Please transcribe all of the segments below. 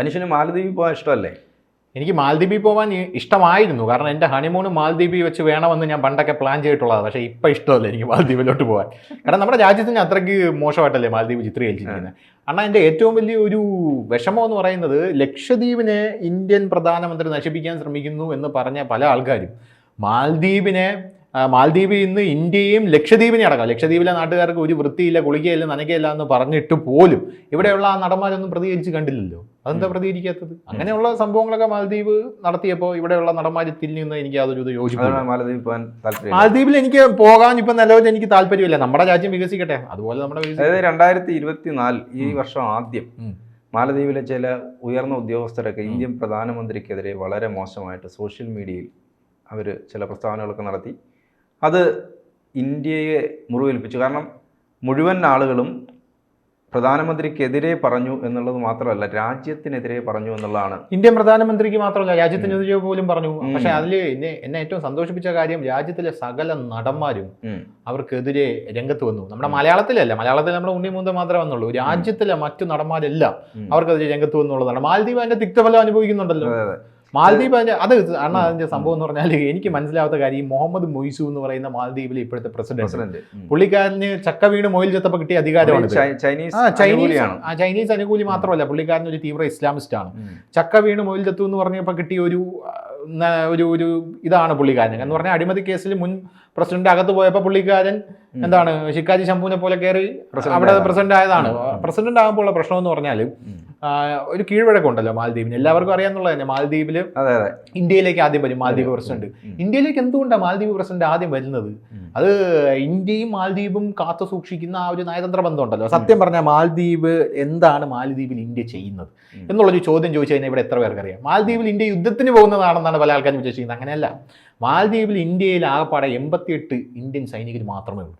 ധനുഷിന് മാലദ്വീപിൽ പോകാൻ ഇഷ്ടമല്ലേ? എനിക്ക് മാലദ്വീപിൽ പോകാൻ ഇഷ്ടമായിരുന്നു. കാരണം എന്റെ ഹണിമൂൺ മാലദ്വീപിൽ വെച്ച് വേണമെന്ന് ഞാൻ പണ്ടൊക്കെ പ്ലാൻ ചെയ്തിട്ടുള്ളതാണ്. പക്ഷേ ഇപ്പം ഇഷ്ടമല്ല എനിക്ക് മാലദ്വീപിലോട്ട് പോകാൻ കാരണം നമ്മുടെ രാജ്യത്തിന് അത്രയ്ക്ക് മോശമായിട്ടല്ലേ മാലദ്വീപ് ചിത്രീകരിച്ചിരിക്കുന്നത്? കാരണം എന്റെ ഏറ്റവും വലിയ ഒരു വിഷമം എന്ന് പറയുന്നത് ലക്ഷദ്വീപിനെ ഇന്ത്യൻ പ്രധാനമന്ത്രി നശിപ്പിക്കാൻ ശ്രമിക്കുന്നു എന്ന് പറഞ്ഞ പല ആൾക്കാരും മാൽദ്വീപിനെ ആ, മാൽദ്വീപിൽ ഇന്ന് ഇന്ത്യയും ലക്ഷദ്വീപിനെ അടക്കം. ലക്ഷദ്വീപിലെ നാട്ടുകാർക്ക് ഒരു വൃത്തിയില്ല കുളിക്കയില്ല നനയ്ക്കയില്ല എന്ന് പറഞ്ഞിട്ട് പോലും ഇവിടെയുള്ള ആ നടന്മാരൊന്നും പ്രതികരിച്ച് കണ്ടില്ലല്ലോ. അതെന്താ പ്രതികരിക്കാത്തത്? അങ്ങനെയുള്ള സംഭവങ്ങളൊക്കെ മാൽദ്വീപ് നടത്തിയപ്പോൾ ഇവിടെയുള്ള നടന്മാർ തിരിഞ്ഞു എനിക്ക് അതൊരു ഇത് അതുകൊണ്ട് മാലദ്വീപിൽ എനിക്ക് പോകാൻ ഇപ്പം നിലവിൽ എനിക്ക് താല്പര്യമില്ല. നമ്മുടെ രാജ്യം വികസിക്കട്ടെ. അതുപോലെ നമ്മുടെ അതായത് രണ്ടായിരത്തി ഇരുപത്തിനാല് ഈ വർഷം ആദ്യം. മാലദ്വീപിലെ ചില ഉയർന്ന ഉദ്യോഗസ്ഥരൊക്കെ ഇന്ത്യൻ പ്രധാനമന്ത്രിക്കെതിരെ വളരെ മോശമായിട്ട് സോഷ്യൽ മീഡിയയിൽ അവർ ചില പ്രസ്താവനകളൊക്കെ നടത്തി. അത് ഇന്ത്യയെ മുറിവേൽപ്പിച്ചു. കാരണം മുഴുവൻ ആളുകളും പ്രധാനമന്ത്രിക്കെതിരെ പറഞ്ഞു എന്നുള്ളത് മാത്രമല്ല രാജ്യത്തിനെതിരെ പറഞ്ഞു എന്നുള്ളതാണ്. ഇന്ത്യൻ പ്രധാനമന്ത്രിക്ക് മാത്രമല്ല രാജ്യത്തിനെതിരെ പോലും പറഞ്ഞു. പക്ഷേ അതിൽ എന്നെ എന്നെ ഏറ്റവും സന്തോഷിപ്പിച്ച കാര്യം രാജ്യത്തിലെ സകല നടന്മാരും അവർക്കെതിരെ രംഗത്ത് വന്നു. നമ്മുടെ മലയാളത്തിലല്ല മലയാളത്തിൽ നമ്മുടെ ഉണ്ണി മൂന്ന് മാത്രമേ വന്നുള്ളൂ. രാജ്യത്തിലെ മറ്റു നടന്മാരെല്ലാം അവർക്കെതിരെ രംഗത്ത് വന്നുള്ളതാണ് മാലദ്വീപ് അതിന്റെ തിക്തഫലം അനുഭവിക്കുന്നുണ്ടല്ലോ. മാലദ്വീപ് അത് അണ്ണ അതിന്റെ സംഭവം എന്ന് പറഞ്ഞാൽ എനിക്ക് മനസ്സിലാവാത്ത കാര്യം ഈ മുഹമ്മദ് മൊയ്സു എന്ന് പറയുന്ന മാലദ്വീപിലെ ഇപ്പോഴത്തെ പ്രസിഡന്റ്. പുള്ളിക്കാരന് ചക്ക വീണ് മൊയിൽ ചത്തപ്പോൾ കിട്ടിയ അധികാരമാണ് ചൈനീസ് ചൈനീസ് അനുകൂലി മാത്രമല്ല പുള്ളിക്കാരൻ ഒരു തീവ്ര ഇസ്ലാമിസ്റ്റ് ആണ്. ചക്ക വീണ് മൊയിൽ ചത്തു എന്ന് പറഞ്ഞപ്പോൾ കിട്ടിയ ഒരു ഒരു ഒരു ഇതാണ് പുള്ളിക്കാരൻ. എന്ന് പറഞ്ഞാൽ അഴിമതി കേസിൽ മുൻ പ്രസിഡന്റ് അകത്ത് പോയപ്പോൾ പുള്ളിക്കാരൻ എന്താണ് ശിക്കാജി ശംഭുവിനെ പോലെ കയറി അവിടെ പ്രസിഡന്റ് ആയതാണ്. പ്രസിഡന്റ് ആകുമ്പോൾ ഉള്ള പ്രശ്നം എന്ന് പറഞ്ഞാൽ. ഒരു കീഴ്വഴക്കമുണ്ടല്ലോ മാലദ്വീപിന്. എല്ലാവർക്കും അറിയാന്നുള്ളത് തന്നെ മാലദ്വീപിൽ അതെ ഇന്ത്യയിലേക്ക് ആദ്യം വരും മാലദ്വീപ് പ്രസിഡന്റ്. ഇന്ത്യയിലേക്ക് എന്തുകൊണ്ടാണ് മാലദ്വീപ് പ്രസിഡന്റ് ആദ്യം വരുന്നത്? അത് ഇന്ത്യയും മാലദ്വീപും കാത്തു സൂക്ഷിക്കുന്ന ആ ഒരു നയതന്ത്ര ബന്ധം ഉണ്ടല്ലോ സത്യം പറഞ്ഞാൽ മാലദ്വീപ് എന്താണ് മാലദ്വീപിൽ ഇന്ത്യ ചെയ്യുന്നത്? എന്നുള്ള എന്നുള്ളൊരു ചോദ്യം ചോദിച്ചു കഴിഞ്ഞാൽ ഇവിടെ എത്ര പേർക്ക് അറിയാം മാലദ്വീപിൽ ഇന്ത്യ യുദ്ധത്തിന് പോകുന്നതാണെന്നാണ് പല ആൾക്കാരും വിശ്വസിക്കുന്നത്. അങ്ങനെയല്ല. മാലദ്വീപിൽ ഇന്ത്യയിൽ ആകെപ്പാടെ എൺപത്തിയെട്ട് ഇന്ത്യൻ സൈനികർ മാത്രമേ ഉള്ളൂ.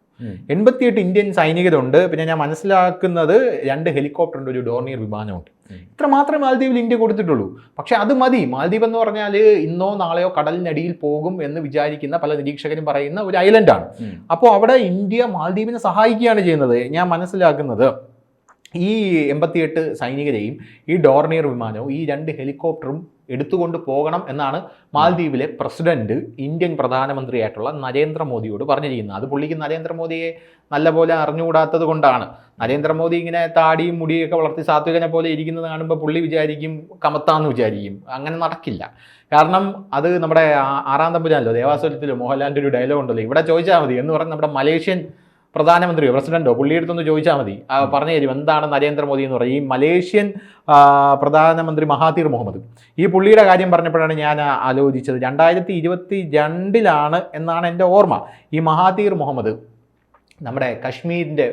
എൺപത്തിയെട്ട് ഇന്ത്യൻ സൈനികരുണ്ട്. പിന്നെ ഞാൻ മനസ്സിലാക്കുന്നത് രണ്ട് ഹെലികോപ്റ്റർ ഉണ്ട് ഒരു ഡോർണിയർ വിമാനമുണ്ട്. ഇത്ര മാത്രമേ മാലദ്വീപിൽ ഇന്ത്യ കൊടുത്തിട്ടുള്ളൂ. പക്ഷെ അത് മതി. മാലദ്വീപ് എന്ന് പറഞ്ഞാൽ ഇന്നോ നാളെയോ കടലിനടിയിൽ പോകും എന്ന് വിചാരിക്കുന്ന പല നിരീക്ഷകരും പറയുന്ന ഒരു ഐലൻഡാണ്. അപ്പോൾ അവിടെ ഇന്ത്യ മാലദ്വീപിനെ സഹായിക്കുകയാണ് ചെയ്യുന്നത്. ഞാൻ മനസ്സിലാക്കുന്നത് ഈ എൺപത്തിയെട്ട് സൈനികരെയും ഈ ഡോർണിയർ വിമാനവും ഈ രണ്ട് ഹെലികോപ്റ്ററും എടുത്തുകൊണ്ട് പോകണം എന്നാണ് മാലദ്വീപിലെ പ്രസിഡന്റ് ഇന്ത്യൻ പ്രധാനമന്ത്രിയായിട്ടുള്ള നരേന്ദ്രമോദിയോട് പറഞ്ഞിരിക്കുന്നത്. അത് പുള്ളിക്ക് നരേന്ദ്രമോദിയെ നല്ലപോലെ അറിഞ്ഞുകൂടാത്തത് കൊണ്ടാണ്. നരേന്ദ്രമോദി ഇങ്ങനെ താടിയും മുടിയൊക്കെ വളർത്തി സാത്വികനെ പോലെ ഇരിക്കുന്നത് കാണുമ്പോൾ പുള്ളി വിചാരിക്കും കമത്താന്ന് വിചാരിക്കും. അങ്ങനെ നടക്കില്ല. കാരണം അത് നമ്മുടെ ആറാം തമ്പുരാനല്ലോ ദേവാസുരത്തിലോ മോഹൻലാലിന്റെ ഒരു ഡയലോഗ് ഉണ്ടല്ലോ. ഇവിടെ ചോദിച്ചാൽ മതി എന്ന് പറഞ്ഞാൽ നമ്മുടെ മലേഷ്യൻ പ്രധാനമന്ത്രിയോ പ്രസിഡന്റോ പുള്ളിയെടുത്തൊന്ന് ചോദിച്ചാൽ മതി. പറഞ്ഞു തരും എന്താണ് നരേന്ദ്രമോദി എന്ന് പറയും. ഈ മലേഷ്യൻ പ്രധാനമന്ത്രി മഹാതീർ മുഹമ്മദ്. ഈ പുള്ളിയുടെ കാര്യം പറഞ്ഞപ്പോഴാണ് ഞാൻ ആലോചിച്ചത്. രണ്ടായിരത്തി ഇരുപത്തി രണ്ടിലാണ് എന്നാണ് എന്റെ ഓർമ്മ. ഈ മഹാതീർ മുഹമ്മദ് നമ്മുടെ കശ്മീരിന്റെ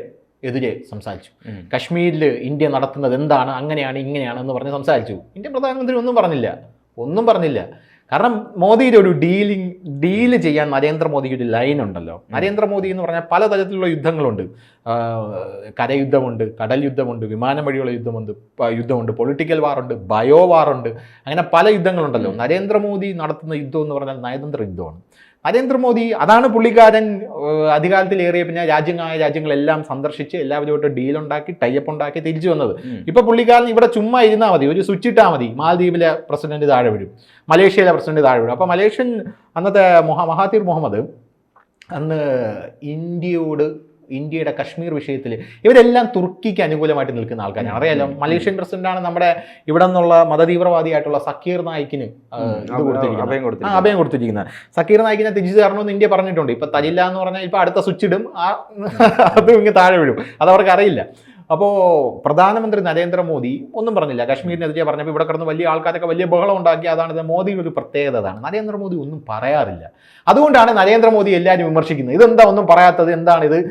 എതിരെ സംസാരിച്ചു. കശ്മീരിൽ ഇന്ത്യ നടത്തുന്നത് എന്താണ് അങ്ങനെയാണ് ഇങ്ങനെയാണ് എന്ന് പറഞ്ഞ് സംസാരിച്ചു. ഇന്ത്യൻ പ്രധാനമന്ത്രി ഒന്നും പറഞ്ഞില്ല. ഒന്നും പറഞ്ഞില്ല. കാരണം മോദിയുടെ ഒരു ഡീലിംഗ് ഡീൽ ചെയ്യാൻ നരേന്ദ്രമോദിക്ക് ഒരു ലൈൻ ഉണ്ടല്ലോ. നരേന്ദ്രമോദി എന്ന് പറഞ്ഞാൽ പലതരത്തിലുള്ള യുദ്ധങ്ങളുണ്ട്. കരയുദ്ധമുണ്ട് കടൽ യുദ്ധമുണ്ട് വിമാനം വഴിയുള്ള യുദ്ധമുണ്ട് യുദ്ധമുണ്ട് പൊളിറ്റിക്കൽ വാറുണ്ട് ബയോ വാറുണ്ട് അങ്ങനെ പല യുദ്ധങ്ങളുണ്ടല്ലോ. നരേന്ദ്രമോദി നടത്തുന്ന യുദ്ധം എന്ന് പറഞ്ഞാൽ നയതന്ത്ര യുദ്ധമാണ്. നരേന്ദ്രമോദി അതാണ് പുള്ളിക്കാരൻ അധികാരത്തിൽ അധികാരത്തിലേറിയ പിന്നെ രാജ്യങ്ങളായ രാജ്യങ്ങളെല്ലാം സന്ദർശിച്ച് എല്ലാവരുമായിട്ട് ഡീലുണ്ടാക്കി ടൈപ്പ് ഉണ്ടാക്കി തിരിച്ചു വന്നത്. ഇപ്പൊ പുള്ളിക്കാരൻ ഇവിടെ ചുമ്മാ ഇരുന്നാൽ മതി. ഒരു സ്വിച്ച് ഇട്ടാൽ മതി. മാലദ്വീപിലെ പ്രസിഡന്റ് താഴെ വീഴും മലേഷ്യയിലെ പ്രസിഡന്റ് താഴെ വീഴും അപ്പൊ മലേഷ്യൻ അന്നത്തെ മൊഹ മഹാതീർ മുഹമ്മദ് അന്ന് ഇന്ത്യയോട് ഇന്ത്യയുടെ കശ്മീർ വിഷയത്തിൽ ഇവരെല്ലാം തുർക്കിക്ക് അനുകൂലമായിട്ട് നിൽക്കുന്ന ആൾക്കാരാണ്. അറിയാലോ? മലേഷ്യൻ പ്രസിഡന്റാണ് നമ്മുടെ ഇവിടെ നിന്നുള്ള മതതീവ്രവാദിയായിട്ടുള്ള സക്കീർ നായിക്കിന് ഇത് കൊടുത്തിരിക്കുന്നത്. അഭയം കൊടുത്തിരിക്കുന്നു. അഭയം കൊടുത്തിരിക്കുന്നത്. സക്കീർ നായിക്കിനെ തിരിച്ചു തരണമെന്ന് ഇന്ത്യ പറഞ്ഞിട്ടുണ്ട്. ഇപ്പൊ തരില്ല എന്ന് പറഞ്ഞാൽ ഇപ്പൊ അടുത്ത സ്വിച്ച് ഇടും. ആ അതും ഇങ്ങ് താഴെ വീഴും. അത് അവർക്ക് അറിയില്ല. അപ്പോൾ പ്രധാനമന്ത്രി നരേന്ദ്രമോദി ഒന്നും പറഞ്ഞില്ല. കാശ്മീരിനെതിരെ പറഞ്ഞപ്പോൾ ഇവിടെ കിടന്ന് വലിയ ആൾക്കാരൊക്കെ വലിയ ബഹളം ഉണ്ടാക്കി. അതാണ് മോദിയുടെ ഒരു പ്രത്യേകതയാണ് നരേന്ദ്രമോദി ഒന്നും പറയാറില്ല. അതുകൊണ്ടാണ് നരേന്ദ്രമോദി എല്ലാവരും വിമർശിക്കുന്നത്. ഇതെന്താ ഒന്നും പറയാത്തത്? എന്താണിത് ഇത്?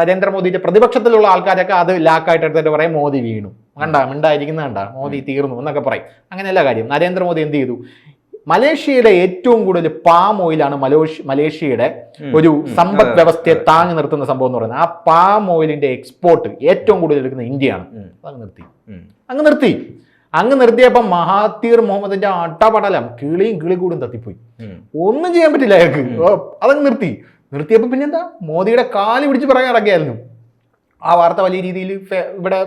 നരേന്ദ്രമോദിയുടെ പ്രതിപക്ഷത്തിലുള്ള ആൾക്കാരൊക്കെ അത് ലാക്കായിട്ട് എടുത്തിട്ട് പറയും മോദി വീണു. കണ്ട മിണ്ടായിരിക്കുന്ന കണ്ട മോദി തീർന്നു എന്നൊക്കെ പറയും. അങ്ങനെയല്ല കാര്യം. നരേന്ദ്രമോദി എന്ത് ചെയ്തു? മലേഷ്യയിലെ ഏറ്റവും കൂടുതൽ പാം ഓയിലാണ് മലോഷ് മലേഷ്യയുടെ ഒരു സമ്പദ് വ്യവസ്ഥയെ താങ്ങി നിർത്തുന്ന സംഭവം എന്ന് പറയുന്നത്. ആ പാം ഓയിലിന്റെ എക്സ്പോർട്ട് ഏറ്റവും കൂടുതൽ എടുക്കുന്ന ഇന്ത്യയാണ്. അങ്ങ് നിർത്തി. അങ്ങ് നിർത്തി. അങ്ങ് നിർത്തിയപ്പോൾ മഹാതീർ മുഹമ്മദിന്റെ അട്ടപടലം കിളിയും കിളികൂടും തത്തിപ്പോയി. ഒന്നും ചെയ്യാൻ പറ്റില്ല അയാൾക്ക്. അതങ്ങ് നിർത്തി. നിർത്തിയപ്പോൾ പിന്നെന്താ? മോദിയുടെ കാൽ പിടിച്ച് പറയാൻ ഇറക്കിയായിരുന്നു ആ വാർത്ത വലിയ രീതിയിൽ ഇവിടെ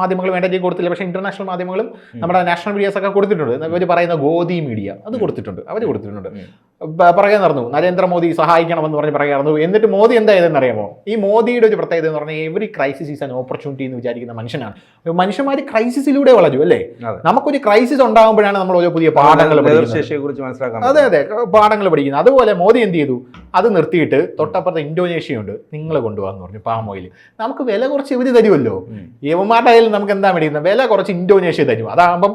മാധ്യമങ്ങൾ വേണ്ട രീതിയിൽ കൊടുത്തില്ല. പക്ഷേ ഇന്റർനാഷണൽ മാധ്യമങ്ങളും നമ്മുടെ നാഷണൽ മീഡിയാസ് ഒക്കെ കൊടുത്തിട്ടുണ്ട്. അവർ പറയുന്ന ഗോദി മീഡിയ അത് കൊടുത്തിട്ടുണ്ട്. അവർ കൊടുത്തിട്ടുണ്ട്. പറയാൻ നടന്നു. നരേന്ദ്രമോദി സഹായിക്കണമെന്ന് പറഞ്ഞ് പറയാൻ നടന്നു. എന്നിട്ട് മോദി എന്താ അറിയാമോ? ഈ മോദിയുടെ ഒരു പ്രത്യേകത എന്ന് പറഞ്ഞാൽ every crisis is an opportunity എന്ന് വിചാരിക്കുന്ന മനുഷ്യനാണ്. മനുഷ്യന്മാർ ക്രൈസിസിലൂടെ വളരും അല്ലേ. നമുക്കൊരു ക്രൈസിസ് ഉണ്ടാകുമ്പോഴാണ് നമ്മൾ ഓരോ പുതിയ പാഠങ്ങൾ നേതൃശേഷിയെ അതെ അതെ. പാഠങ്ങൾ പഠിക്കുന്നത്. അതുപോലെ മോദി എന്ത് ചെയ്തു? അത് നിർത്തിയിട്ട് തൊട്ടപ്പുറത്ത് ഇന്തോനേഷ്യയുണ്ട്. നിങ്ങൾ കൊണ്ടുപോകാന്ന് പറഞ്ഞു പാം ഓയിൽ. നമുക്ക് വില കുറച്ച് ഇവർ തരുമല്ലോ ഏവന്മാരുടെ കയ്യിൽ നമുക്ക് എന്താ മേടിക്കുന്നത്? വില കുറച്ച് ഇൻഡോനേഷ്യ തരും. അതാകുമ്പം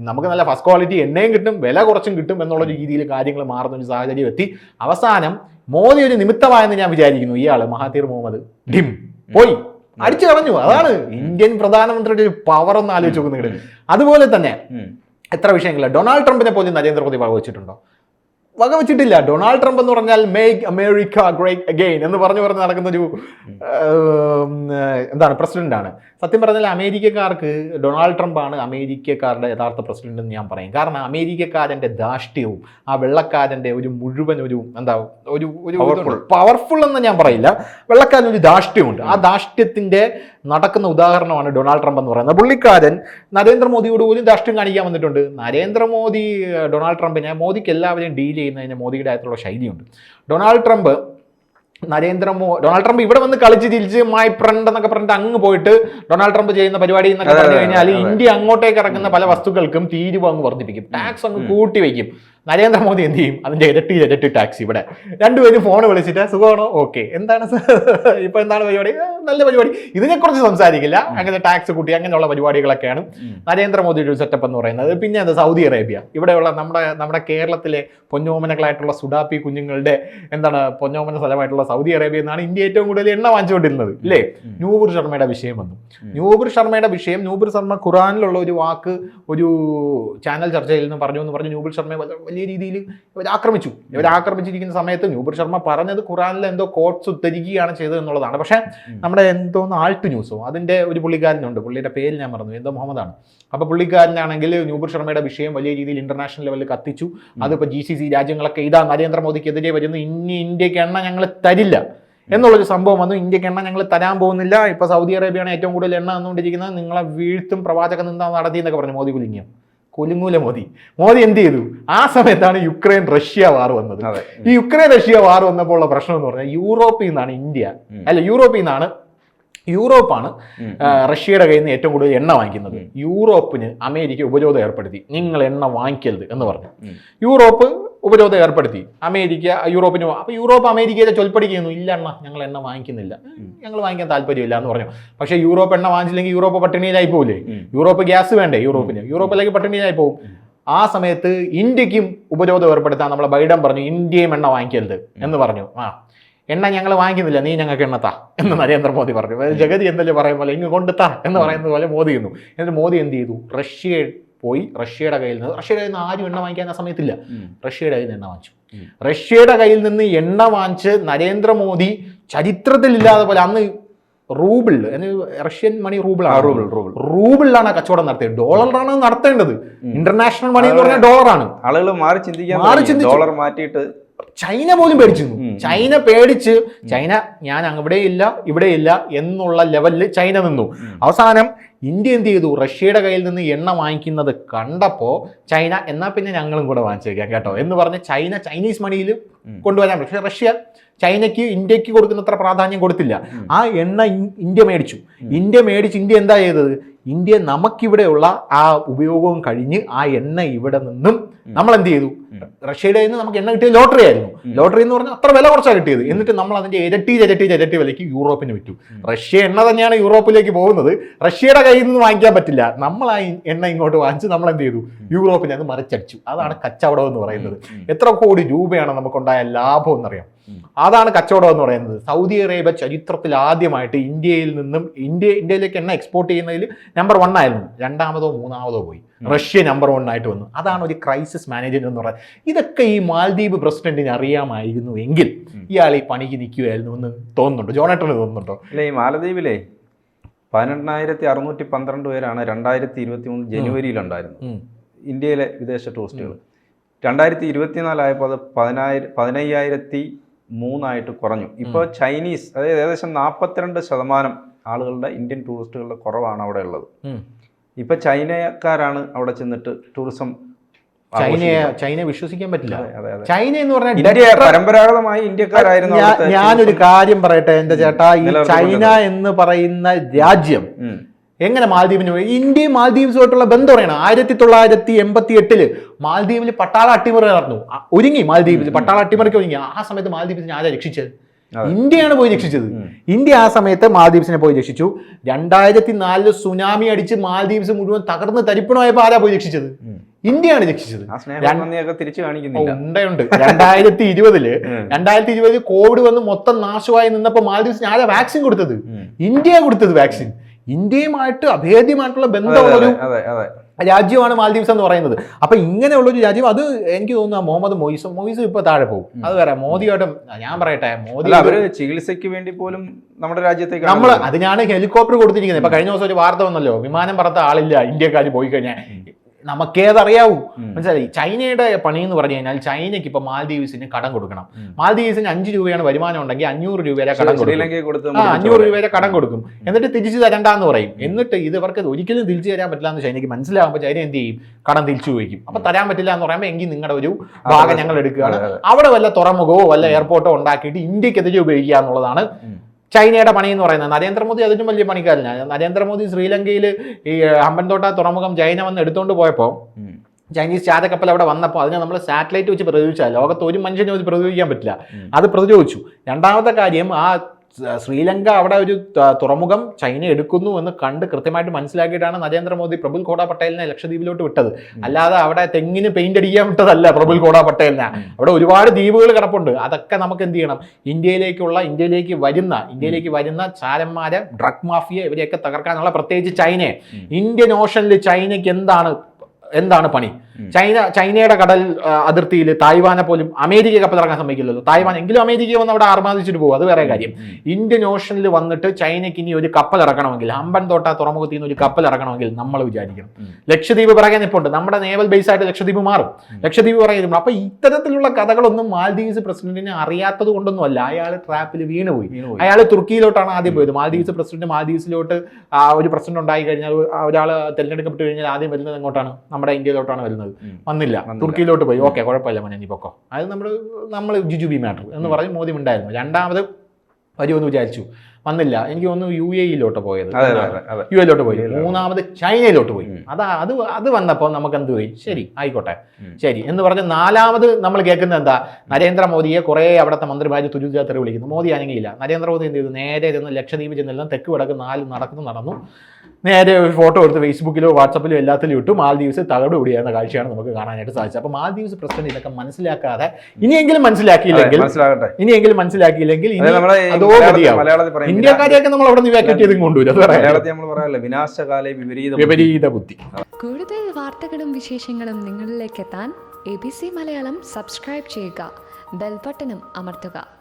നമുക്ക് നല്ല ഫസ്റ്റ് ക്വാളിറ്റി എണ്ണയും കിട്ടും വില കുറച്ചും കിട്ടും എന്നുള്ള രീതിയിൽ കാര്യങ്ങൾ മാറുന്ന ഒരു സാഹചര്യം എത്തി. അവസാനം മോദി ഒരു നിമിത്തമായെന്ന് ഞാൻ വിചാരിക്കുന്നു. ഇയാൾ മഹാതീർ മുഹമ്മദ്. ഡിം. പോയി. അടിച്ചു കളഞ്ഞു. അതാണ് ഇന്ത്യൻ പ്രധാനമന്ത്രിയുടെ ഒരു പവർ ഒന്ന് ആലോചിച്ച് നോക്കുന്നത് അതുപോലെ തന്നെ. എത്ര വിഷയങ്ങളില്ല ഡൊണാൾഡ് ട്രംപിനെ പോലും നരേന്ദ്രമോദി വകവച്ചിട്ടുണ്ടോ? വകവച്ചിട്ടില്ല. ഡൊണാൾഡ് ട്രംപ് എന്ന് പറഞ്ഞാൽ മേക്ക് അമേരിക്ക ഗ്രേറ്റ് അഗെയിൻ എന്ന് പറഞ്ഞു പറഞ്ഞ് നടക്കുന്ന ഒരു എന്താണ് പ്രസിഡന്റ് ആണ്. സത്യം പറഞ്ഞാൽ അമേരിക്കക്കാർക്ക് ഡൊണാൾഡ് ട്രംപ് ആണ് അമേരിക്കക്കാരുടെ യഥാർത്ഥ പ്രസിഡന്റ് എന്ന് ഞാൻ പറയും. കാരണം അമേരിക്കക്കാരന്റെ ധാഷ്ട്യവും ആ വെള്ളക്കാരന്റെ ഒരു മുഴുവൻ ഒരു എന്താ ഒരു ഒരു പവർഫുൾ എന്ന് ഞാൻ പറയില്ല. വെള്ളക്കാരൻ ഒരു ധാഷ്ട്യമുണ്ട് ആ ധാഷ്ട്യത്തിന്റെ നടക്കുന്ന ഉദാഹരണമാണ് ഡൊണാൾഡ് ട്രംപ് എന്ന് പറയുന്നത്. പുള്ളിക്കാരൻ നരേന്ദ്രമോദിയോട് പോലും രാഷ്ട്രീയം കാണിക്കാൻ വന്നിട്ടുണ്ട്. നരേന്ദ്രമോദി ഡൊണാൾഡ് ട്രംപിനെ മോദിക്ക് എല്ലാവരെയും ഡീൽ ചെയ്യുന്നതിന് മോദിയുടെ ആയിട്ടുള്ള ശൈലിയുണ്ട്. ഡൊണാൾഡ് ട്രംപ് നരേന്ദ്രമോ ഡൊണാൾഡ് ട്രംപ് ഇവിടെ വന്ന് കളിച്ച് തിരിച്ച് മൈ ഫ്രണ്ട് എന്നൊക്കെ പറഞ്ഞിട്ട് അങ്ങ് പോയിട്ട് ഡൊണാൾഡ് ട്രംപ് ചെയ്യുന്ന പരിപാടി എന്നൊക്കെ പറഞ്ഞു കഴിഞ്ഞാൽ ഇന്ത്യ അങ്ങോട്ടേക്ക് ഇറക്കുന്ന പല വസ്തുക്കൾക്കും തീരുവ അങ്ങ് വർദ്ധിപ്പിക്കും. ടാക്സ് അങ്ങ് കൂട്ടി വയ്ക്കും. നരേന്ദ്രമോദി എന്ത് ചെയ്യും? അതിന്റെ ഇരട്ടി ഇരട്ടി ടാക്സ് ഇവിടെ. രണ്ടുപേരും ഫോൺ വിളിച്ചിട്ട് സുഖമാണോ? ഓക്കെ എന്താണ് സർ? ഇപ്പൊ എന്താണ് പരിപാടി? നല്ല പരിപാടി. ഇതിനെക്കുറിച്ച് സംസാരിക്കില്ല. അങ്ങനെ ടാക്സ് കൂട്ടി അങ്ങനെയുള്ള പരിപാടികളൊക്കെയാണ്. നരേന്ദ്രമോദിയുടെ ഒരു സെറ്റപ്പ് എന്ന് പറയുന്നത്. പിന്നെ എന്താ? Saudi Arabia. ഇവിടെയുള്ള നമ്മുടെ നമ്മുടെ കേരളത്തിലെ പൊന്നോമനകളായിട്ടുള്ള സുഡാപ്പി കുഞ്ഞുങ്ങളുടെ എന്താണ് പൊന്നോമന സ്ഥലമായിട്ടുള്ള സൗദി അറേബ്യ എന്നാണ് ഇന്ത്യ ഏറ്റവും കൂടുതൽ എണ്ണ വാങ്ങിച്ചുകൊണ്ടിരുന്നത്. ഇല്ലേ? ന്യൂബുർ നൂപുർ ശർമ്മയുടെ വിഷയം വന്നു. ന്യൂബുർ നൂപുർ ശർമ്മയുടെ വിഷയം നൂപുർ ശർമ്മ ഖുറാനിലുള്ള ഒരു വാക്ക് ഒരു ചാനൽ ചർച്ചയിൽ നിന്ന് പറഞ്ഞു എന്ന് പറഞ്ഞു നൂപുർ ശർമ്മയെ വല- വലിയ രീതിയിൽ ഇവർ ആക്രമിച്ചു. ഇവർ ആക്രമിച്ചിരിക്കുന്ന സമയത്ത് ന്യൂബർ ശർമ്മ പറഞ്ഞത് ഖുറാനിൽ എന്തോ കോട്ട്സ് ഉദ്ധരിക്കുകയാണ് ചെയ്തത് എന്നുള്ളതാണ്. പക്ഷേ. നമ്മുടെ എന്തോന്ന് ആൾട്ട് ന്യൂസോ അതിന്റെ ഒരു പുള്ളിക്കാരനുണ്ട്. പുള്ളിയുടെ പേര് ഞാൻ മറന്നു എന്തോ മുഹമ്മദാണ്. അപ്പോൾ പുള്ളിക്കാരനാണെങ്കിൽ ന്യൂബർ ശർമ്മയുടെ വിഷയം വലിയ രീതിയിൽ ഇന്റർനാഷണൽ ലെവലിൽ കത്തിച്ചു. അതിപ്പോൾ ജി സി സി രാജ്യങ്ങളൊക്കെ ഇതാ നരേന്ദ്രമോദിക്കെതിരെ വരുന്നു. ഇനി ഇന്ത്യയ്ക്ക് എണ്ണ ഞങ്ങൾ തരില്ല. എന്നുള്ളൊരു സംഭവം വന്നു. ഇന്ത്യയ്ക്ക് എണ്ണ ഞങ്ങൾ തരാൻ പോകുന്നില്ല. ഇപ്പോൾ സൗദി അറേബ്യയാണ് ഏറ്റവും കൂടുതൽ എണ്ണ തന്നുകൊണ്ടിരിക്കുന്നത്. നിങ്ങളെ വീഴ്ത്തും പ്രവാചക നിന്ദ നടത്തി എന്നൊക്കെ പറഞ്ഞു മോദി കുലുങ്ങിയോ. കുലുങ്ങൂല മോദി. മോദി എന്ത് ചെയ്തു? ആ സമയത്താണ് യുക്രൈൻ റഷ്യ വാർ വന്നത്. ഈ യുക്രൈൻ റഷ്യ വാർ വന്നപ്പോൾ ഉള്ള പ്രശ്നം എന്ന് പറഞ്ഞാൽ യൂറോപ്പിൽ നിന്നാണ് ഇന്ത്യ. അല്ല യൂറോപ്പിൽ നിന്നാണ് യൂറോപ്പാണ്. റഷ്യയുടെ കയ്യിൽ നിന്ന് ഏറ്റവും കൂടുതൽ എണ്ണ വാങ്ങിക്കുന്നത്. യൂറോപ്പിന് അമേരിക്ക ഉപരോധം ഏർപ്പെടുത്തി. നിങ്ങൾ എണ്ണ വാങ്ങിക്കരുത് എന്ന് പറഞ്ഞു. യൂറോപ്പ് ഉപരോധം ഏർപ്പെടുത്തി. അമേരിക്ക യൂറോപ്പിന് അപ്പൊ യൂറോപ്പ് അമേരിക്കയെ ചൊൽപ്പടിക്കുന്നു ഇല്ല എണ്ണ ഞങ്ങൾ എണ്ണ വാങ്ങിക്കുന്നില്ല. ഞങ്ങൾ വാങ്ങിക്കാൻ താല്പര്യമില്ല എന്ന് പറഞ്ഞു. പക്ഷെ യൂറോപ്പ് എണ്ണ വാങ്ങിച്ചില്ലെങ്കിൽ യൂറോപ്പ് പട്ടിണിയിലായി പോകില്ലേ യൂറോപ്പ് ഗ്യാസ് വേണ്ടേ യൂറോപ്പിന്? യൂറോപ്പിലേക്ക് പട്ടിണിയിലായി പോകും ആ സമയത്ത് ഇന്ത്യക്കും ഉപരോധം ഏർപ്പെടുത്താൻ നമ്മളെ ബൈഡൻ പറഞ്ഞു ഇന്ത്യയും എണ്ണ വാങ്ങിക്കരുത് എന്ന് പറഞ്ഞു. ആ. എണ്ണ ഞങ്ങൾ വാങ്ങിക്കുന്നില്ല. നീ ഞങ്ങൾക്ക് എണ്ണ താ എന്ന് നരേന്ദ്രമോദി പറഞ്ഞു. ജഗതി എന്തല്ലേ പറയും പോലെ ഇങ്ങ് കൊണ്ടുത്താ എന്ന് പറയുന്നത് പോലെ മോദി ചെയ്യുന്നു എന്നിട്ട് മോദി എന്ത് ചെയ്തു? റഷ്യ പോയി റഷ്യയുടെ കയ്യിൽ നിന്ന് റഷ്യയുടെ കയ്യിൽ നിന്ന് ആരും എണ്ണ വാങ്ങിക്കാൻ ആ സമയത്തില്ല. റഷ്യയുടെ കയ്യിൽ നിന്ന് എണ്ണ വാങ്ങിച്ചു. റഷ്യയുടെ കയ്യിൽ നിന്ന് എണ്ണ വാങ്ങിച്ച് നരേന്ദ്രമോദി ചരിത്രത്തിലില്ലാതെ പോലെ അന്ന് റൂബിൾ റഷ്യൻ മണി റൂബിളാണ് റൂബിൾ റൂബിൾ റൂബിളിലാണ് ആ കച്ചവടം നടത്തിയത് ഡോളറാണ് നടത്തേണ്ടത്. ഇന്റർനാഷണൽ മണി എന്ന് പറഞ്ഞാൽ ഡോളറാണ് ആളുകൾ മാറി ചിന്തിക്കാൻ മാറി. ചിന്തിച്ചു. ഡോളർ മാറ്റിയിട്ട് ചൈന പോലും പേടിച്ചിരുന്നു. ചൈന പേടിച്ച് ചൈന ഞാൻ അവിടെ ഇല്ല ഇവിടെ ഇല്ല എന്നുള്ള ലെവലിൽ ചൈന നിന്നു അവസാനം ഇന്ത്യ എന്ത് ചെയ്തു? റഷ്യയുടെ കയ്യിൽ നിന്ന് എണ്ണ വാങ്ങിക്കുന്നത് കണ്ടപ്പോൾ ചൈന എന്നാൽ പിന്നെ ഞങ്ങളും കൂടെ വാങ്ങിച്ചേക്കാം കേട്ടോ എന്ന് പറഞ്ഞ് ചൈന ചൈനീസ് മണിയിൽ. കൊണ്ടുവരാൻ പക്ഷേ റഷ്യ ചൈനയ്ക്ക് ഇന്ത്യയ്ക്ക് കൊടുക്കുന്നത്ര പ്രാധാന്യം കൊടുത്തില്ല. ആ എണ്ണ ഇന്ത്യ മേടിച്ചു. ഇന്ത്യ മേടിച്ച് ഇന്ത്യ എന്താ ചെയ്തത്? ഇന്ത്യ നമുക്കിവിടെയുള്ള ആ ഉപയോഗവും കഴിഞ്ഞ് ആ എണ്ണ ഇവിടെ നിന്നും നമ്മൾ എന്ത് ചെയ്തു. റഷ്യയുടെ നിന്ന് നമുക്ക് എണ്ണ കിട്ടിയ ലോട്ടറി ആയിരുന്നു. ലോട്ടറി എന്ന് പറഞ്ഞാൽ അത്ര വില കുറച്ചാണ് കിട്ടിയത്. എന്നിട്ട് നമ്മൾ അതിന്റെ ഇരട്ടി ഇരട്ടി ഇരട്ടി വിലയ്ക്ക് യൂറോപ്പിന് വിറ്റു. റഷ്യ എണ്ണ തന്നെയാണ് യൂറോപ്പിലേക്ക് പോകുന്നത്. റഷ്യയുടെ കയ്യിൽ നിന്ന് വാങ്ങിക്കാൻ പറ്റില്ല. നമ്മൾ ആ എണ്ണ ഇങ്ങോട്ട് വാങ്ങിച്ച് നമ്മൾ എന്ത് ചെയ്തു? യൂറോപ്പിനെ അത് മറിച്ചടിച്ചു. അതാണ് കച്ചവടം എന്ന് പറയുന്നത്. എത്ര കോടി രൂപയാണ് നമുക്കുണ്ടായ ലാഭം എന്നറിയാം. അതാണ് കച്ചവടം എന്ന് പറയുന്നത്. സൗദി അറേബ്യ ചരിത്രത്തിൽ ആദ്യമായിട്ട് ഇന്ത്യയിൽ നിന്നും ഇന്ത്യ ഇന്ത്യയിലേക്ക് എണ്ണ എക്സ്പോർട്ട് ചെയ്യുന്നതിൽ നമ്പർ വൺ ആയിരുന്നു. രണ്ടാമതോ മൂന്നാമതോ പോയി. റഷ്യ നമ്പർ വൺ ആയിട്ട് വന്നു. അതാണ് ഒരു ക്രൈസിസ് മാനേജ്മെന്റ് എന്ന് പറയുന്നത്. ഇതൊക്കെ ഈ മാൽദ്വീപ് പ്രസിഡന്റിന് അറിയാമായിരുന്നു എങ്കിൽ ഇയാൾ ഈ പണിക്ക് നിൽക്കുമായിരുന്നു എന്ന് തോന്നുന്നുണ്ടോ? ജോണേട്ടന് തോന്നുന്നുണ്ടോ? അല്ല ഈ മാലദ്വീപിലെ പതിനെണ്ണായിരത്തി അറുന്നൂറ്റി പന്ത്രണ്ട് പേരാണ് രണ്ടായിരത്തി ഇരുപത്തി മൂന്ന് ജനുവരിയിലുണ്ടായിരുന്നത് ഇന്ത്യയിലെ വിദേശ ടൂറിസ്റ്റുകൾ രണ്ടായിരത്തി ഇരുപത്തിനാലായപ്പോൾ അത് പതിനായിരം പതിനയ്യായിരത്തി മൂന്നായിട്ട് കുറഞ്ഞു. ഇപ്പോൾ ചൈനീസ് അതായത് ഏകദേശം നാൽപ്പത്തിരണ്ട് ശതമാനം ആളുകളുടെ ഇന്ത്യൻ ടൂറിസ്റ്റുകളുടെ കുറവാണ് അവിടെ ഉള്ളത്. ഇപ്പം ചൈനക്കാരാണ് അവിടെ ചെന്നിട്ട് ടൂറിസം ചൈനയെ ചൈന വിശ്വസിക്കാൻ പറ്റില്ല. ചൈന എന്ന് പറഞ്ഞാൽ ഇന്ത്യ പരമ്പരാഗതമായി ഇന്ത്യക്കാരായിരുന്നു ഞാനൊരു കാര്യം പറയട്ടെ എന്റെ ചേട്ടാ ഈ ചൈന എന്ന് പറയുന്ന രാജ്യം. എങ്ങനെ മാലദ്വീപിന് പോയി ഇന്ത്യയും മാലദ്വീപ്സുമായിട്ടുള്ള ബന്ധം പറയണം ആയിരത്തി തൊള്ളായിരത്തി എൺപത്തി എട്ടിൽ മാലദ്വീപിൽ പട്ടാള അട്ടിമറി നടന്നു. ഒരുങ്ങി മാലദ്വീപിൽ പട്ടാള അട്ടിമറിക്ക് ഒരുങ്ങി. ആ സമയത്ത് മാലദ്വീപ്സിനെ ആരാ രക്ഷിച്ചത്? ഇന്ത്യയാണ് പോയി രക്ഷിച്ചത്. ഇന്ത്യ ആ സമയത്ത് മാലദ്വീപ്സിനെ പോയി രക്ഷിച്ചു. രണ്ടായിരത്തി നാലിൽ സുനാമി അടിച്ച് മാലദ്വീപ്സ് മുഴുവൻ തകർന്ന് തരിപ്പണമായപ്പോ ആരാ പോയി രക്ഷിച്ചത്? ഇന്ത്യയാണ് രക്ഷിച്ചത്. ഉണ്ടുണ്ട് രണ്ടായിരത്തി ഇരുപതിൽ. രണ്ടായിരത്തി ഇരുപതിൽ കോവിഡ് വന്ന് മൊത്തം നാശമായി നിന്നപ്പോ മാലദ്വീപ്സിന് ആരാ വാക്സിൻ കൊടുത്തത്. ഇന്ത്യ കൊടുത്തത് വാക്സിൻ. ഇന്ത്യയുമായിട്ട് അഭേദ്യമായിട്ടുള്ള ബന്ധമുള്ള ബന്ധമുള്ളൊരു രാജ്യമാണ് മാൽദ്വീപ്സ് എന്ന് പറയുന്നത്. അപ്പൊ ഇങ്ങനെയുള്ള ഒരു രാജ്യം അത് എനിക്ക് തോന്നുന്നു മുഹമ്മദ് മൊയ്സ് മൊയ്സ് ഇപ്പൊ താഴെ പോകും. അത് വേറെ മോദിയായിട്ടും ഞാൻ പറയട്ടെ മോദി അവർ ചികിത്സയ്ക്ക് വേണ്ടി പോലും നമ്മുടെ രാജ്യത്തേക്ക് നമ്മൾ അതിനാണ് ഹെലികോപ്റ്റർ കൊടുത്തിരിക്കുന്നത്. ഇപ്പൊ കഴിഞ്ഞ ദിവസം ഒരു വാർത്ത വന്നല്ലോ വിമാനം പറത്ത ആളില്ല ഇന്ത്യക്കാർ പോയി കഴിഞ്ഞാൽ. നമുക്കേതറിയാവൂ. മനസ്സിലായി? ചൈനയുടെ പണി എന്ന് പറഞ്ഞു കഴിഞ്ഞാൽ ചൈനയ്ക്ക് ഇപ്പൊ മാൽദീവ്സിന് കടം കൊടുക്കണം. മാൽദീവ്സിന് അഞ്ച് രൂപയാണ് വരുമാനം ഉണ്ടെങ്കിൽ അഞ്ഞൂറ് രൂപ വരെ കടം കൊടുക്കും. അഞ്ഞൂറ് രൂപ വരെ കടം കൊടുക്കും. എന്നിട്ട് തിരിച്ചു തരണ്ടെന്ന് പറയും. എന്നിട്ട് ഇത് ഇവർക്ക് ഒരിക്കലും തിരിച്ചു തരാൻ പറ്റില്ല എന്ന് ചൈനയ്ക്ക് മനസ്സിലാകുമ്പോൾ ചൈന എന്ത് ചെയ്യും? കടം തിരിച്ചു ചോദിക്കും. അപ്പൊ തരാൻ പറ്റില്ല എന്ന് പറയുമ്പോൾ എങ്കിൽ നിങ്ങളുടെ ഒരു ഭാഗം ഞങ്ങൾ എടുക്കുകയാണ്. അവിടെ വല്ല തുറമുഖമോ വല്ല എയർപോർട്ടോ ഉണ്ടാക്കിയിട്ട് ഇന്ത്യക്കെതിരെ ഉപയോഗിക്കുക എന്നുള്ളതാണ്. ചൈനയുടെ പണി എന്ന് പറയുന്നത്. നരേന്ദ്രമോദി അതിനും വലിയ പണിക്കാരനാണ് നരേന്ദ്രമോദി ശ്രീലങ്കയിൽ ഈ ഹമ്പൻതോട്ട തുറമുഖം ചൈന വന്ന് എടുത്തുകൊണ്ട് പോയപ്പോൾ ചൈനീസ് ചാതക്കപ്പൽ അവിടെ വന്നപ്പോൾ അതിനെ നമ്മൾ സാറ്റലൈറ്റ് വെച്ച് പ്രതിരോധിച്ചാൽ ലോകത്ത് ഒരു മനുഷ്യനും അത് പ്രതിരോധിക്കാൻ പറ്റില്ല. അത് പ്രതിരോധിച്ചു. രണ്ടാമത്തെ കാര്യം ആ ശ്രീലങ്ക അവിടെ ഒരു തുറമുഖം ചൈന എടുക്കുന്നു എന്ന് കണ്ട് കൃത്യമായിട്ട് മനസ്സിലാക്കിയിട്ടാണ് നരേന്ദ്രമോദി പ്രബുൽ ഖോഡ പട്ടേലിനെ ലക്ഷദ്വീപിലോട്ട് വിട്ടത്. അല്ലാതെ അവിടെ തെങ്ങിന് പെയിന്റ് അടിക്കാൻ വിട്ടതല്ല പ്രബുൽ ഖോഡ പട്ടേലിനെ. അവിടെ ഒരുപാട് ദ്വീപുകൾ കിടപ്പുണ്ട്. അതൊക്കെ നമുക്ക് എന്ത് ചെയ്യണം? ഇന്ത്യയിലേക്കുള്ള ഇന്ത്യയിലേക്ക് വരുന്ന ഇന്ത്യയിലേക്ക് വരുന്ന ചാരന്മാരെ ഡ്രഗ് മാഫിയ ഇവരെയൊക്കെ തകർക്കാനുള്ള പ്രത്യേകിച്ച് ചൈനയെ. ഇന്ത്യൻ ഓഷനിൽ ചൈനയ്ക്ക് എന്താണ് എന്താണ് പണി? ചൈന ചൈനയുടെ കടൽ അതിർത്തിയിൽ തായ്വാനെ പോലും അമേരിക്ക കപ്പലിറങ്ങാൻ സമ്മതിക്കില്ലല്ലോ. തായ്വാൻ എങ്കിലും അമേരിക്ക വന്ന് അവിടെ ആർമാദിച്ചിട്ട് പോകും. അത് വേറെ കാര്യം. ഇന്ത്യൻ ഓഷനിൽ വന്നിട്ട് ചൈനയ്ക്ക് ഇനി ഒരു കപ്പൽ ഇറക്കണമെങ്കിൽ ഹമ്പൻ തോട്ട തുറമുഖത്തിൽ നിന്ന് ഒരു കപ്പൽ ഇറക്കണമെങ്കിൽ നമ്മൾ വിചാരിക്കണം. ലക്ഷദ്വീപ് പിറകെ നിപ്പുണ്ട്. നമ്മുടെ നേവൽ ബേസ് ആയിട്ട് ലക്ഷദ്വീപ് മാറും. ലക്ഷദ്വീപ് പറയുന്നു അപ്പൊ ഇത്തരത്തിലുള്ള കഥകളൊന്നും മാൽദീവ്സ് പ്രസിഡന്റിനെ അറിയാത്തത് കൊണ്ടൊന്നും അല്ല അയാൾ ട്രാപ്പിൽ വീണുപോയി. അയാൾ തുർക്കിയിലോട്ടാണ് ആദ്യം പോയത്. മാൽദീവ്സ് പ്രസിഡന്റ് മാൽദീവ്സിലോട്ട് ഒരു പ്രസിഡന്റ് ഉണ്ടായി കഴിഞ്ഞാൽ ഒരാൾ തിരഞ്ഞെടുക്കപ്പെട്ട് കഴിഞ്ഞാൽ ആദ്യം വരുന്നത് എങ്ങോട്ടാണ്? നമ്മുടെ ഇന്ത്യയിലോട്ടാണ് വരുന്നത്. വന്നില്ല. തുർക്കിയിലോട്ട് പോയി. ഓക്കെ കുഴപ്പമില്ല മോനെ നീ പൊക്കോ. അത് നമ്മൾ നമ്മൾ ജുജുബി മാറ്റർ എന്ന് പറഞ്ഞ് മോദി ഉണ്ടായിരുന്നു രണ്ടാമത് വരുമെന്ന് വിചാരിച്ചു. വന്നില്ല. എനിക്ക് ഒന്ന് യു എ ഇയിലോട്ട് പോയത്. യു എയിലോട്ട് പോയി. മൂന്നാമത് ചൈനയിലോട്ട് പോയി. അതാ അത് അത് വന്നപ്പോൾ നമുക്ക് എന്ത് പോയി? ശരി ആയിക്കോട്ടെ. ശരി. എന്ന് പറഞ്ഞ് നാലാമത് നമ്മൾ കേൾക്കുന്നത് എന്താ? നരേന്ദ്രമോദിയെ കുറേ അവിടുത്തെ മന്ത്രിമാര് തുരുചാത്തറി വിളിക്കുന്നു. മോദി അനങ്ങിയില്ല നരേന്ദ്രമോദി എന്ത് ചെയ്തു? നേരെ ചെന്ന് ലക്ഷദ്വീപ് ചെന്നെല്ലാം തെക്ക് വടക്ക് നാല് നടക്കുന്നു നടന്നു. നേരെ ഒരു ഫോട്ടോ എടുത്ത് ഫേസ്ബുക്കിലോ വാട്സപ്പിലോ എല്ലാത്തിലും ഇട്ടു. മാൽദീവ്സ് തകട് കൂടിയായിരുന്ന കാഴ്ചയാണ് നമുക്ക് കാണാനായിട്ട് സാധിച്ചത്. അപ്പോൾ മാൽദീവ്സ് പ്രസിഡന്റ് ഇതൊക്കെ മനസ്സിലാക്കാതെ ഇനിയെങ്കിലും മനസ്സിലാക്കിയില്ലെങ്കിൽ മനസ്സിലാകട്ടെ. ഇനിയെങ്കിലും മനസ്സിലാക്കിയില്ലെങ്കിൽ ഇന്ത്യക്കാരെയൊക്കെ നമ്മൾ അവിടെ നിന്ന് കൊണ്ടുവരും. വിനാശകാലെ. വിപരീത ബുദ്ധി. കൂടുതൽ വാർത്തകളും വിശേഷങ്ങളും നിങ്ങളിലേക്ക് എത്താൻ A B C Malayalam subscribe ചെയ്യുക. ബെൽബട്ടനും അമർത്തുക.